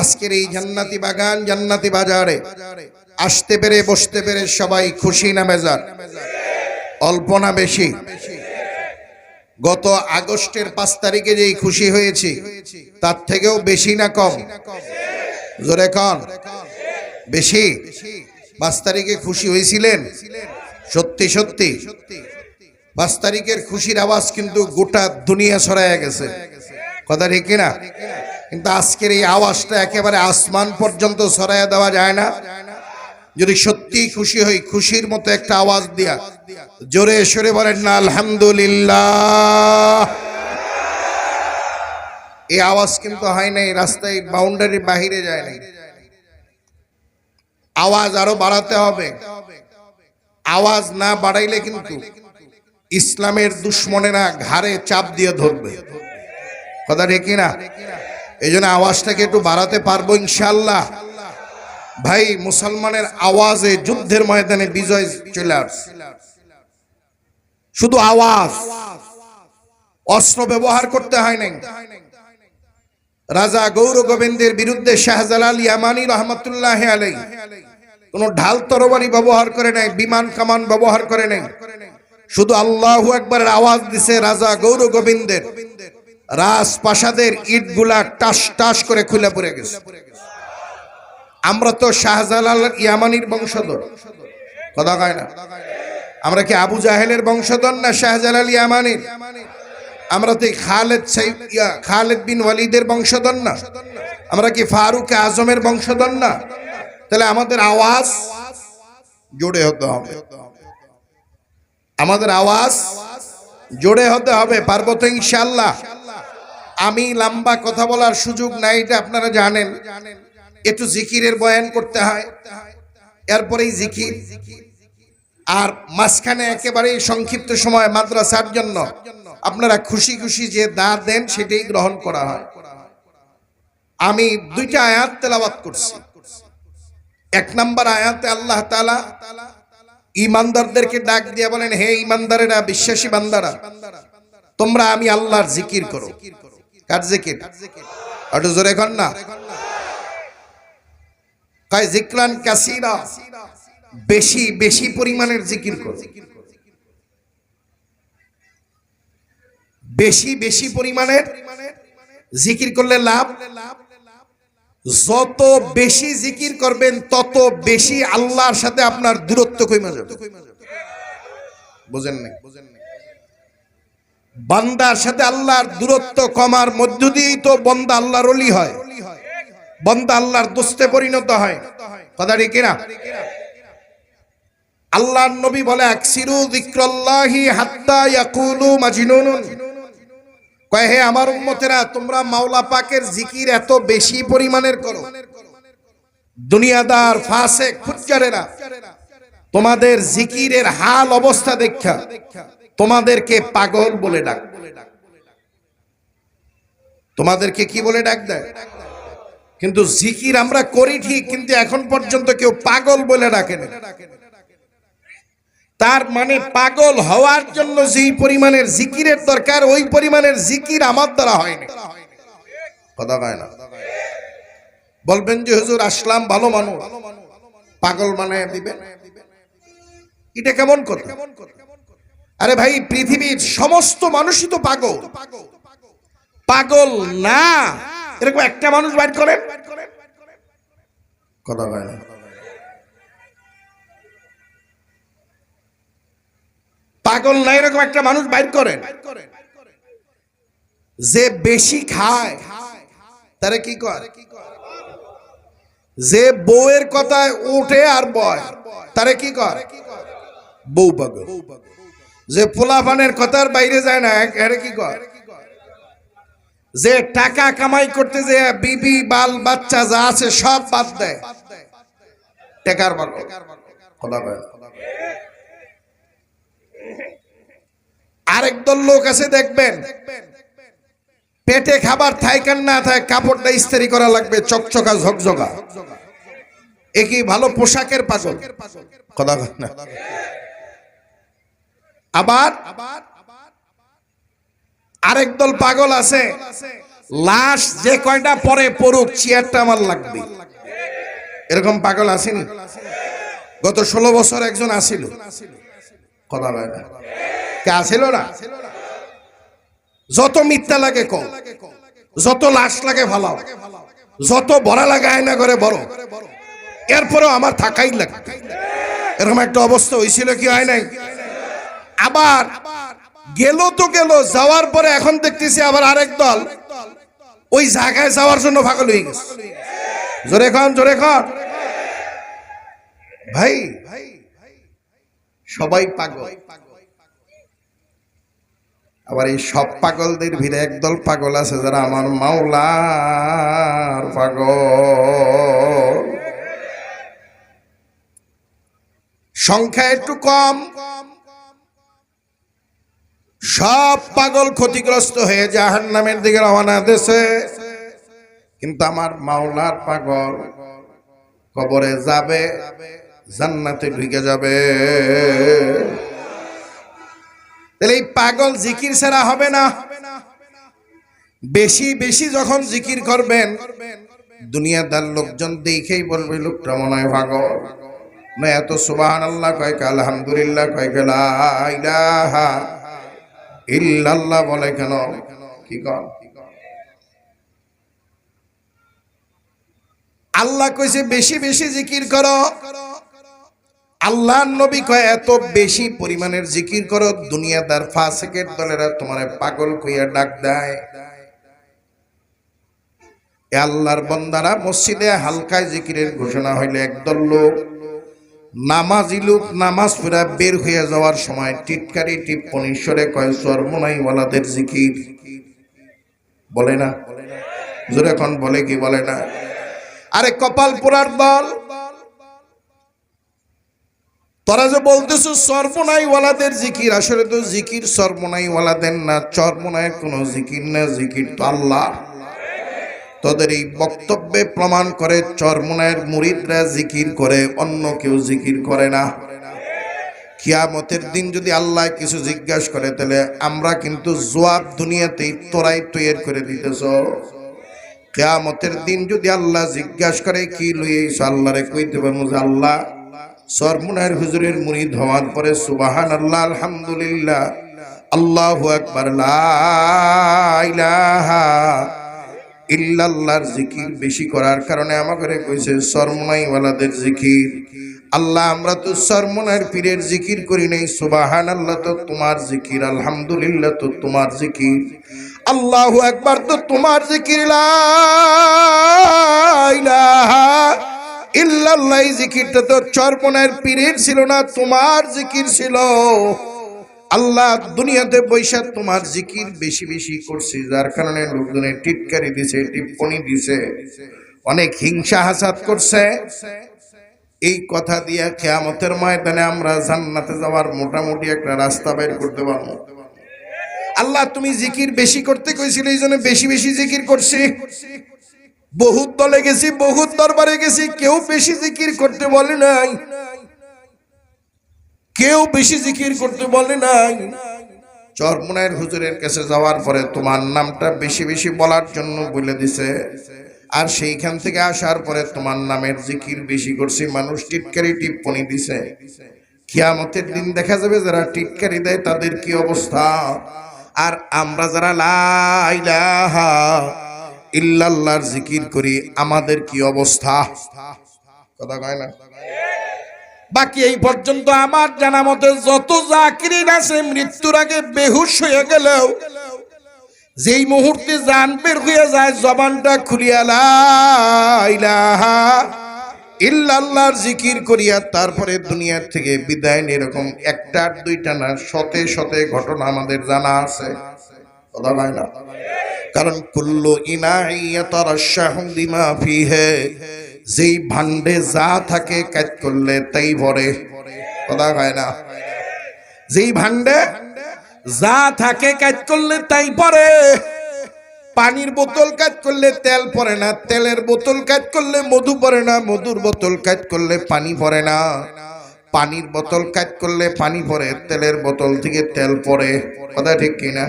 আজকের এই জান্নাতি বাগান, জান্নাতি বাজারে আসতে পেরে, বসতে পেরে সবাই খুশি না মেজার অল্প না বেশি? গত আগস্টের পাঁচ তারিখে যেই খুশি হয়েছি, তার থেকেও বেশি না কম? জোরে কন। বেশি? পাঁচ তারিখে খুশি হয়েছিলেন? সত্যি সত্যি। পাঁচ তারিখের খুশির আওয়াজ কিন্তু গোটা দুনিয়া ছড়ায় গেছে। কথা ঠিক কিনা? কিন্তু আজকের এই আওয়াজটা একেবারে আসমান পর্যন্ত ছড়াইয়া দেওয়া যায় না। যদি সত্যি খুশি হই, খুশির মতো একটা আওয়াজ দিয়া জোরে সরে বলেন না আলহামদুলিল্লাহ। এই আওয়াজ কিন্তু হয় নাই, রাস্তায় বাউন্ডারির বাহিরে যায় নাই। আওয়াজ আরও বাড়াতে হবে। আওয়াজ না বাড়াইলে কিন্তু ইসলামের দুশ্মনেরা ঘাড়ে চাপ দিয়ে ধরবে। কথা ঠিক না এই জন্য আওয়াজটাকে একটু বাড়াতে পারব ইনশাল্লাহ ভাই, মুসলমানের আওয়াজে যুদ্ধের ময়দানে বিজয় চলে শুধু আওয়াজ, অস্ত্র ব্যবহার করতে হয় নাই। রাজা গৌর গোবিন্দের বিরুদ্ধে শাহজালাল ইয়ামানি রহমতুল্লাহ আলাই কোন ঢাল তরবারি ব্যবহার করে নাই, বিমান কামান ব্যবহার করে নাই। শুধু আল্লাহ একবারের আওয়াজ দিছে রাজা গৌর গোবিন্দের। রাজপ্রাসাদের ইটগুলা টাস টাস করে খুলে পড়ে গেছে। আমরা তো শাহজালাল ইয়ামানির বংশধর। কথা কয় না? আমরা কি আবু জাহেলের বংশধর না শাহজালাল ইয়ামানির? আমরা তো খালেদ খালেদ বিন ওয়ালিদের বংশধর না। আমরা কি ফারুক আজমের বংশধর না? তাহলে আমাদের আওয়াজ জোরে হতে হবে। আমাদের আওয়াজ জোরে হতে হবে, পারব তো ইনশাল্লাহ আমি লম্বা কথা বলার সুযোগ নাই, এটা আপনারা জানেন। একটু জিকিরের বয়ান করতে হয়। এরপরেই জিকির। আর মাঝখানে একেবারে সংক্ষিপ্ত সময় মাদ্রাসার জন্য। আপনারা খুশি খুশি যে দা দেন, সেটাই গ্রহণ করা হয়। আমি দুইটা আয়াত তেলাবাত করছি। এক নাম্বার আয়াতে আল্লাহ তালা ইমানদারদেরকে ডাক দিয়ে বলেন, হে ইমানদারেরা বিশ্বাসী বান্দারা, তোমরা আমি আল্লাহর জিকির করো। কার জিকির? বেশি বেশি জিকির করলে লাভ? যত বেশি জিকির করবেন, তত বেশি আল্লাহর সাথে আপনার দূরত্ব কমে যাবে। বুঝেন নাই? বান্দার সাথে আল্লাহর দূরত্ব কমার মধ্য দিয়েই তো বন্দা আল্লাহর অলি হয়। বন্দা আল্লাহর দোস্তে পরিণত হয়। কথা ঠিক কিনা? আল্লাহর নবী বলে, আকসিরু যিকরাল্লাহি হাত্তা ইয়াকুলু মাজনুন কয়, হে আমার উম্মতেরা, তোমরা মাওলা পাকের জিকির এত বেশি পরিমাণের করো। দুনিয়াদার ফাসে খুচ্চারেরা তোমাদের জিকিরের হাল অবস্থা দেখা। তোমাদেরকে পাগল বলে ডাক। তোমাদেরকে কি বলে ডাক দেয়? কিন্তু জিকির আমরা করি ঠিক, কিন্তু এখন পর্যন্ত কেউ পাগল বলে ডাকে না তার মানে পাগল হওয়ার জন্য যেই পরিমাণের জিকিরের দরকার, ওই পরিমাণের জিকির আমার দ্বারা হয়নি। কথা কয় না? বলবেন যে, হুজুর, আসলাম, ভালো মানুষ। পাগল মানে দিবেন? এটা কেমন কথা? আরে ভাই, পৃথিবীর সমস্ত মানুষই তো পাগল। পাগল না। এরকম একটা মানুষ বাইর করেন। পাগল না, এরকম একটা মানুষ বাইর করেন। যে বেশি খায়, তারা কি করে যে বউয়ের কথায় উঠে আর বয়, তারা কি করে বউ পাগল। যে পোলাপানের কথার বাইরে যায় না এরা কি যে টাকা কামাই করতে যে বিবি, বাল, বাচ্চা যা আছে সব বাদ দেয়। টেকার বাল। আরেক দল লোক আছে, দেখবেন। পেটে খাবার থাইকান না থাক কাপড়টা ইস্তারি করা লাগবে, চকচকা, ঝকঝকা। একই ভালো পোশাকের পাগল? কথা না। আবার আরেক দল পাগল আছে। লাশ যে কয়টা পরে পড়ুক, চেয়ারটা আমার লাগবে। এরকম পাগল আসেনি? গত ষোলো বছর একজন আসিল। কথা বলে না। কে আসিল না? যত মিথ্যা লাগে কম যত লাশ লাগে ভালো যত বড় লাগে আয়না করে বড়। এরপরেও আমার থাকাই লাগে এরকম একটা অবস্থা হয়েছিল কি হয় নাই? আবার গেল তো গেল, যাওয়ার পরে এখন দেখতেছি আবার আরেক দল। ওই জায়গায় যাওয়ার জন্য পাগল হয়ে গেছে। জোরে খান জোরে খান। ভাই, সবাই পাগল। আবার এই সব পাগলদের ভিড়ে একদল পাগল আছে যারা আমার মাওলার পাগল। সংখ্যা একটু কম। সব পাগল ক্ষতিগ্রস্ত হয়ে জাহান নামের দিকে রওনা দেশে কিন্তু আমার মাওলার পাগল কবরে যাবে, জান্নাতে ঢুকে যাবে। তাহলে এই পাগল জিকির ছাড়া হবে না। বেশি বেশি যখন জিকির করবেন, দুনিয়াদার লোকজন দেখেই বলবে, লোকটা মনে হয় পাগল। না এত সুবাহান আল্লাহ কয়েক আলহামদুলিল্লাহ কয়েক ইলাহা ইল্লাল্লাহ বলে কেন? কি কর? আল্লাহ কইছে, বেশি বেশি জিকির করো। আল্লাহ নবী কয়, এত বেশি পরিমাণের জিকির করো, দুনিয়াদার ফাসেকের দলেরা তোমার পাগল কইয়া ডাক দেয়। আল্লাহর বন্দারা মসজিদে হালকায় জিকিরের ঘোষণা হইলে, একদল লোক নামাজি লোক নামাজ পড়া বের হয়ে যাওয়ার সময় টিটকারি টিপ্পনি সরে কয় সর্বনাই ওয়ালাদের জিকির। বলে না। জোরে এখন বলে কি বলে না? আরে কপাল পোড়ার দল। তোরা যে বলতেছো সর্বনাই ওয়ালাদের জিকির, আসলে তো জিকির সর্বনাই ওয়ালাদের না চর্মনায়ের কোনো জিকির না, জিকির তো আল্লাহ তোদের এই বক্তব্যে প্রমাণ করে চরমনায়ের মুরিদরা জিকির করে, অন্য কেউ জিকির করে না। কিয়ামতের দিন যদি আল্লাহ কিছু জিজ্ঞাসা করে, তাহলে আমরা কিন্তু জোয়াব দুনিয়াতেই তোরাই তৈরি করে দিতেছ। কেয়ামতের দিন যদি আল্লাহ জিজ্ঞাসা করে, কি লইয়েছ আল্লাহরে কইতে পারব যে, আল্লাহ সরমুনার হুজুরের মুরিদ হওয়ার পরে সুবাহান আল্লাহ আলহামদুলিল্লাহ, আল্লাহু আকবার, লা ইলাহা ইল্লাল্লাহর জিকির বেশি করার কারণে আমাকে কইছে সরমনাই ওয়ালাদের জিকির। আল্লাহ, আমরা তো সরমনার পীরের জিকির করি নাই। সুবাহান আল্লাহ তো তোমার জিকির, আলহামদুলিল্লাহ, তো তোমার জিকির। আল্লাহ একবার তো তোমার জিকির ইল্লাল্লাহ জিকিরটা তো চরমনার পীরের ছিল না, তোমার জিকির ছিল। আল্লাহ দুনিয়াতে বৈশাখ তোমার জিকির বেশি বেশি করছি, যার কারণে লোকজনে টিটকারি দিছে, টিপ্পনি দিছে, অনেক হিংসা হাসাত করছে। এই কথা দিয়ে কেয়ামতের ময়দানে আমরা জান্নাতে যাওয়ার মোটামুটি একটা রাস্তা বের করতে পারব। আল্লাহ তুমি জিকির বেশি করতে কইছিলে, এই জন্য বেশি বেশি জিকির করছি। বহুত দলে গেছি, বহুত দরবারে গেছি, কেউ বেশি জিকির করতে বলে নাই। কেউ বেশি জিকির করতে বলে নাই। চরমুনায়ের হুজুরের কাছে যাওয়ার পরে তোমার নামটা বেশি বেশি বলার জন্য বলে দিছে। আর সেইখান থেকে আসার পরে তোমার নামের জিকির বেশি করছি, মানুষ টিটকারি টিপ্পনি দিছে। কিয়ামতের দিন দেখা যাবে যারা টিটকারি দেয় তাদের কি অবস্থা? আর আমরা যারা লা ইলাহা ইল্লাল্লাহর জিকির করি, আমাদের কি অবস্থা? কথা কয় না? বাকি এই পর্যন্ত আমার জানা মতে যত জাকিরিন আছে মৃত্যুর আগে বেহুশ হয়ে গেলেও, যেই মুহূর্তে জান বের হয়ে যায়, জবানটা খুলিয়া ইল্লাল্লাহর জিকির করিয়া তারপরে দুনিয়ার থেকে বিদায় এরকম একটা দুইটা না, শতে শতে ঘটনা আমাদের জানা আছে। কথা হয় না? কারণ কুল্লু ইনাইয়াতারাশাহু বিমা ফিহে। যেই ভান্ডে যা থাকে কাজ করলে তাই ভরে। কথা হয় না? যেই ভান্ডে যা থাকে কাজ করলে তাই পরে পানির বোতল কাজ করলে তেল পড়ে না, তেলের বোতল কাজ করলে মধু পড়ে না, মধুর বোতল কাজ করলে পানি পড়ে না। পানির বোতল কাজ করলে পানি পড়ে তেলের বোতল থেকে তেল পড়ে কথা ঠিক কিনা?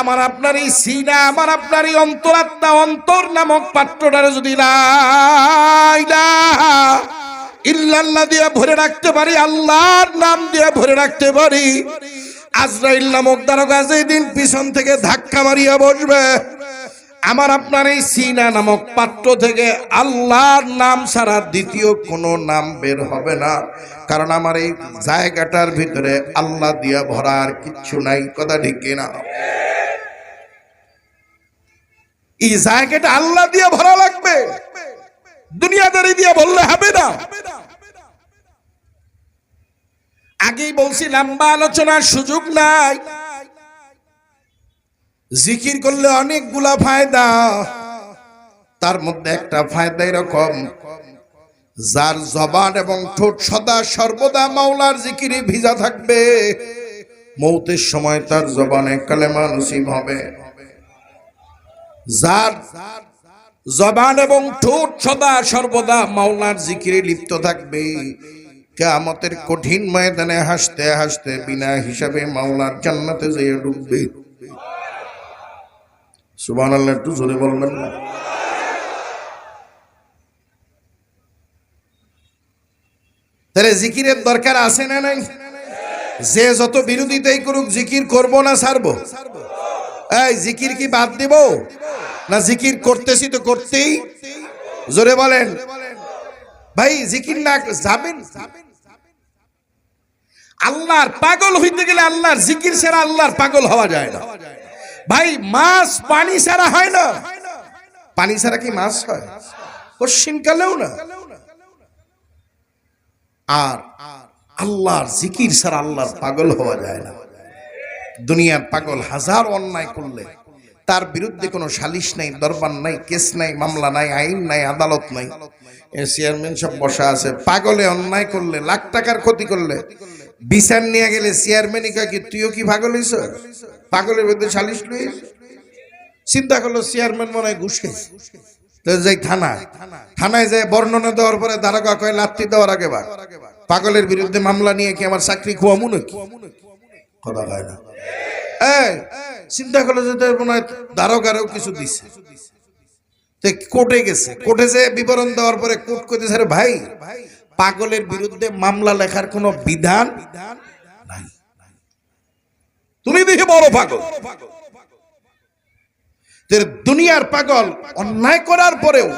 আমার আপনার এই সিনা, আমার আপনার এই অন্তরাত্মা, অন্তর নামক পাত্রটারে যদি না ইল্লাল্লাহ দিয়ে ভরে রাখতে পারি, আল্লাহর নাম দিয়ে ভরে রাখতে পারি, আজরাইল নামক দ্বারকা যেদিন পিছন থেকে ধাক্কা মারিয়া বসবে, আমার আপনার এই সিনা নামক পাত্র থেকে আল্লাহর নাম ছাড়া দ্বিতীয় কোনো নাম বের হবে না, কারণ আমার এই জায়গাটার ভিতরে আল্লাহ দিয়া ভরা আর কিচ্ছু নাই, কথা ঠিক না এই জায়গাটা আল্লাহ দিয়ে ভরা লাগবে। দুনিয়াদারি দিয়ে বললে হবে না। আগেই বলছি, লম্বা আলোচনার সুযোগ নাই। জিকির করলে অনেকগুলা ফায়দা। তার মধ্যে একটা ফায়দা এরকম, যার জবান এবং ঠোঁট সদা সর্বদা মাওলার জিকিরে ভিজা থাকবে। মৌতের সময় তার জবানে কালেমা নসিব হবে। যার জবান এবং ঠোঁট সদা সর্বদা মাওলার জিকিরে লিপ্ত থাকবে। কেয়ামতের কঠিন ময়দানে হাসতে হাসতে বিনা হিসাবে মাওলার জান্নাতে যেয়ে ডুববে। সুবান আল্লাহ একটু জোরে বলবেন না? তাহলে জিকিরের দরকার আছে না নাই? যে যত বিরোধিতাই করুক, জিকির করব না, ছাড়বো? এই, জিকির কি বাদ দিব? না জিকির করতেছি তো করতেই। জোরে বলেন। ভাই, জিকির না, যাবেন? আল্লাহর পাগল হইতে গেলে আল্লাহর জিকির ছাড়া আল্লাহর পাগল হওয়া যায় না। ভাই, মাছ পানি ছাড়া হয় না। পানি ছাড়া কি মাছ হয়? কশ্চিন কালেও না। আর আল্লাহর জিকির ছাড়া আল্লাহর পাগল হওয়া যায় না। দুনিয়ার পাগল হাজার অন্যায় করলে তার বিরুদ্ধে কোনো সালিশ নাই, দরবার নাই, কেস নাই, মামলা নাই, আইন নাই, আদালত নাই। চেয়ারম্যান সব বসা আছে। পাগলে অন্যায় করলে, লাখ টাকার ক্ষতি করলে, বিচার নিয়ে গেলে চেয়ারম্যানই কয় কি, তুইও কি পাগল হইস পাগলের বিরুদ্ধে সালিশ লই চিন্তা করল, চেয়ারম্যান মনে হয় ঘুষ তো যাই থানা, থানায় যায় বর্ণনা দেওয়ার পরে দারোগা কয়, লাত্তি দেওয়ার আগে বা পাগলের বিরুদ্ধে মামলা নিয়ে কি আমার চাকরি খোয়ামু নাকি কথা হয় না। চিন্তা করল কিছু দিছে। কোর্টে গেছে। কোর্টে যে বিবরণ দেওয়ার পরে কোর্ট ভাই, পাগলের বিরুদ্ধে মামলা লেখার বিধান তুমি দেখে বড় পাগল। দুনিয়ার পাগল অন্যায় করার পরেও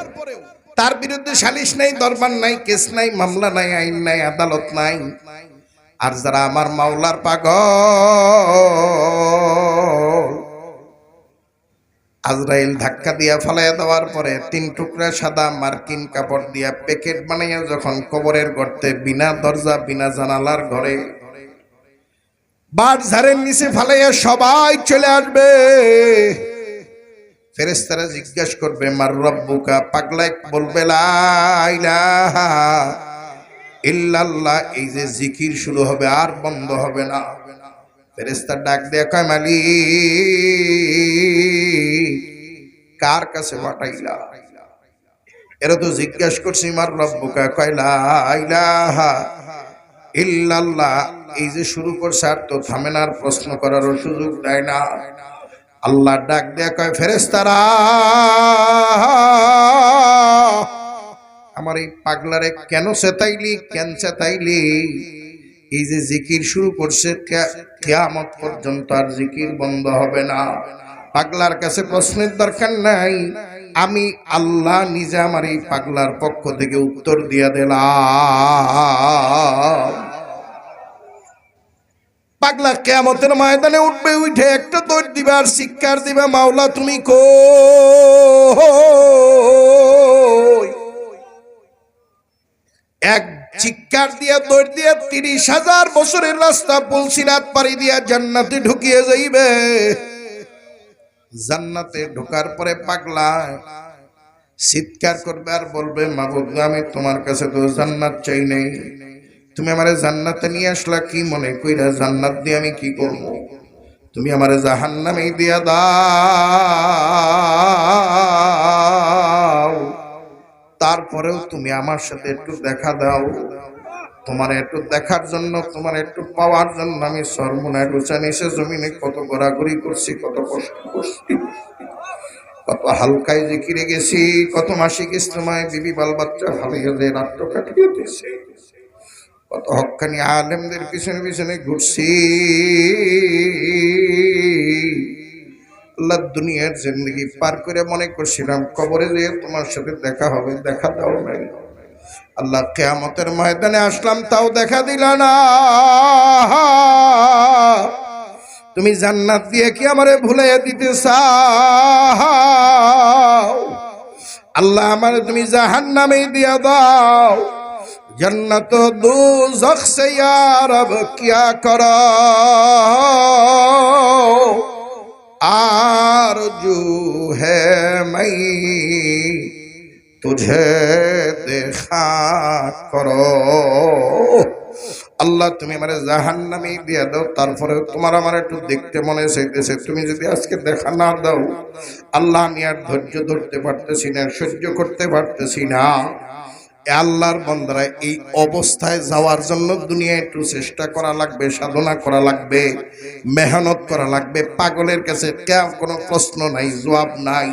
তার বিরুদ্ধে সালিশ নাই, দরবার নাই, কেস নাই, মামলা নাই, আইন নাই, আদালত নাই। আর যারা আমার মাওলার পাগল, আজরাইল ধাক্কা দিয়া ফালাইয়া দেওয়ার পরে তিন টুকরা সাদা মার্কিন কাপড় দিয়া প্যাকেট বানাইয়া যখন কবরের গর্তে বিনা দরজা, বিনা জানালার ঘরে বাট ঝাড়ের নিচে ফালাইয়া সবাই চলে আসবে। ফেরেস্তারা জিজ্ঞাসা করবে, মার রব্বুকা? পাগলাই বলবে, লা ইলাহা ইল্লাল্লাহ, এই যে জিকির শুরু হবে আর বন্ধ হবে না। ফেরেস্তার ডাক দেয়া কয় মালি কার কাছে পাঠাইলা? এরা তো জিজ্ঞাসা করছি মার রব্বুকা কয়লা ইলাহা ইল্লাল্লাহ। এই যে শুরু করছে, আর তো থামে না, আর প্রশ্ন করারও সুযোগ দেয় না। আল্লাহ ডাক দেয়া কয় ফেরেস্তারা আমার এই পাগলারে কেন চেতাইলি কেন চেতাইলি এই যে জিকির শুরু করছে কেয়ামত পর্যন্ত আর জিকির বন্ধ হবে না। পাগলার কাছে প্রশ্নের দরকার নাই। আমি আল্লাহ নিজে আমার এই পাগলার পক্ষ থেকে উত্তর দিয়া দিলাম। পাগলা কেয়ামতের ময়দানে উঠবে, উঠে একটা দৌড় দিবে আর শিক্ষার দিবে, মাওলা তুমি কো এক চিৎকার দিয়া দৌড় দিয়া তিরিশ হাজার বছরের রাস্তা পুলসিরাত পাড়ি দিয়া জান্নাতে ঢুকিয়ে যাইবে। জান্নাতে ঢোকার পরে পাগলা চিৎকার করবে আর বলবে মাবুদ আমি তোমার কাছে তো জান্নাত চাই নেই। তুমি আমারে জান্নাতে নিয়ে আসলা, কি মনে কইরা জান্নাত দিয়ে আমি কি করব? তুমি আমারে জাহান্নামে দিয়া দাও। তারপরেও তুমি আমার সাথে একটু দেখা দাও। তোমার একটু দেখার জন্য, তোমার একটু পাওয়ার জন্য আমি সর্বনায় রুচান এসে জমিনে কত ঘোরাঘুরি করছি, কত কষ্ট করছি, কত হালকায় জিকিরে গেছি, কত মাসিক ইস্তমায় বিবি বাল বাচ্চা হারিয়ে যে কাটিয়ে দিয়েছে। কত হকানি আলেমদের পিছনে পিছনে ঘুরছি। আল্লাহ দুনিয়ার জিন্দগি পার করে মনে করছিলাম, কবরে যেয়ে তোমার সাথে দেখা হবে, দেখা দাও নাই। আল্লাহ কেয়ামতের ময়দানে আসলাম, তাও দেখা দিল না। তুমি জান্নাত দিয়ে কি আমারে ভুলে দিতে আল্লাহ আমার তুমি জাহান নামে দিয়া দাও। জন্নত দু জখ ইয়ারব কিয়া করো? आरजू है मैं तुझे देखा करो আল্লাহ তুমি আমার জাহান নামে দিয়ে দাও তারপরে তোমার আমার একটু দেখতে মনে চাইতেছে তুমি যদি আজকে দেখা না দাও আল্লাহ আমি আর ধৈর্য ধরতে পারতেছি না সহ্য করতে পারতেছি না এ আল্লাহর বন্দরা এই অবস্থায় যাওয়ার জন্য দুনিয়ায় একটু চেষ্টা করা লাগবে, সাধনা করা লাগবে, মেহনত করা লাগবে। পাগলের কাছে কেউ কোনো প্রশ্ন নাই, জবাব নাই,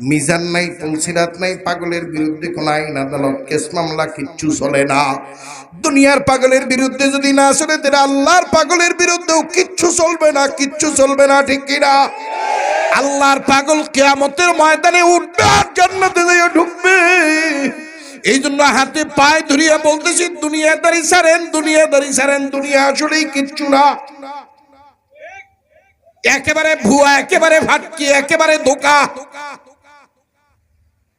মিজান নাই, তুলসিরাত নাই, পাগলের বিরুদ্ধে কোনো আইন আদালত, কেস মামলা কিচ্ছু চলে না। দুনিয়ার পাগলের বিরুদ্ধে যদি না চলে, তাহলে আল্লাহর পাগলের বিরুদ্ধেও কিচ্ছু চলবে না, কিচ্ছু চলবে না, ঠিক কিনা? আল্লাহর পাগল কেয়ামতের ময়দানে উঠবে আর জান্নাতে যাইয়া ঢুকবে। এই জন্য হাতে পায়ে ধরিয়া বলতেছি, দুনিয়াদারি সারেন দুনিয়াদারি সারেন, দুনিয়া আসলেই কিচ্ছু না। একেবারে ভুয়া, একেবারে ফাটকি, একেবারে ধোকা।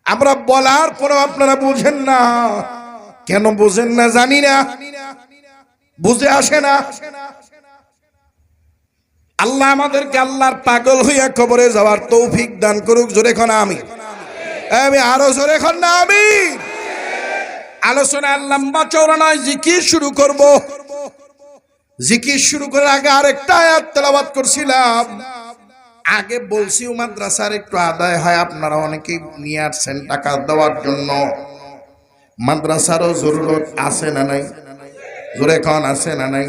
আমরা বলার পরেও আপনারা বুঝেন না। কেন বুঝেন না জানি না। বুঝে আসে না। আল্লাহ আমাদেরকে আল্লাহর পাগল হইয়া কবরে যাওয়ার তৌফিক দান করুক, জোরে খন আমি আমি আরও জোরে খন না আমি আলোচনা লম্বা চৌড়া নয় জিকির শুরু করব। জিকির শুরু করার আগে আরেকটা আয়াত তেলাবাদ করছিলাম। আগে বলছি মাদ্রাসার একটু আদায় হয়, আপনারা অনেকেই নিয়ে আসছেন টাকা দেওয়ার জন্য। মাদ্রাসারও জরুরত আছে না নাই? জোরে কন, আছে না নাই?